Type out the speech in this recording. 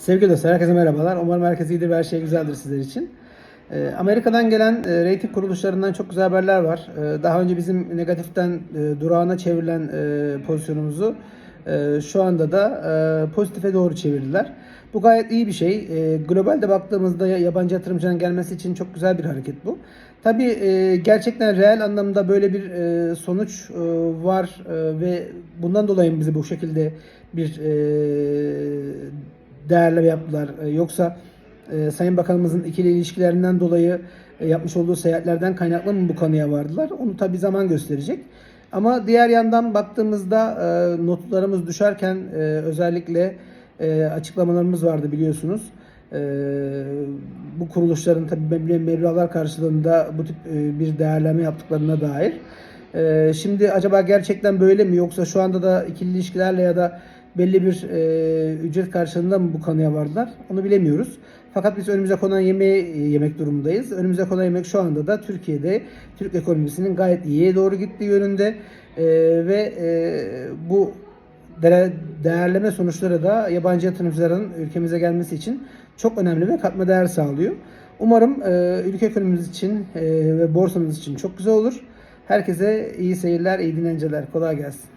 Sevgili dostlar, herkese merhabalar. Umarım herkes iyidir ve her şey güzeldir sizler için. Ee, Amerika'dan gelen e, reyting kuruluşlarından çok güzel haberler var. Ee, daha önce bizim negatiften e, durağına çevrilen e, pozisyonumuzu e, şu anda da e, pozitife doğru çevirdiler. Bu gayet iyi bir şey. Globalde baktığımızda ya- yabancı yatırımcının gelmesi için çok güzel bir hareket bu. Tabii gerçekten reel anlamda böyle bir sonuç var ve bundan dolayı bizi bu şekilde bir değerleme yaptılar. E, Yoksa e, Sayın Bakanımızın ikili ilişkilerinden dolayı e, yapmış olduğu seyahatlerden kaynaklı mı bu kanıya vardılar? Onu tabi zaman gösterecek. Ama diğer yandan baktığımızda notlarımız düşerken özellikle açıklamalarımız vardı biliyorsunuz. Bu kuruluşların tabi meblağlar karşılığında bu tip bir değerleme yaptıklarına dair. Şimdi acaba gerçekten böyle mi yoksa şu anda da ikili ilişkilerle ya da belli bir e, ücret karşılığında mı bu kanıya vardılar? Onu bilemiyoruz. Fakat biz önümüze konan yemeği e, yemek durumundayız. Önümüze konan yemek şu anda da Türkiye'de Türk ekonomisinin gayet iyiye doğru gittiği yönünde E, ve e, bu değer- değerleme sonuçları da yabancı yatırımcıların ülkemize gelmesi için çok önemli ve katma değer sağlıyor. Umarım e, ülke ekonomimiz için e, ve borsamız için çok güzel olur. Herkese iyi seyirler, iyi dinlenceler. Kolay gelsin.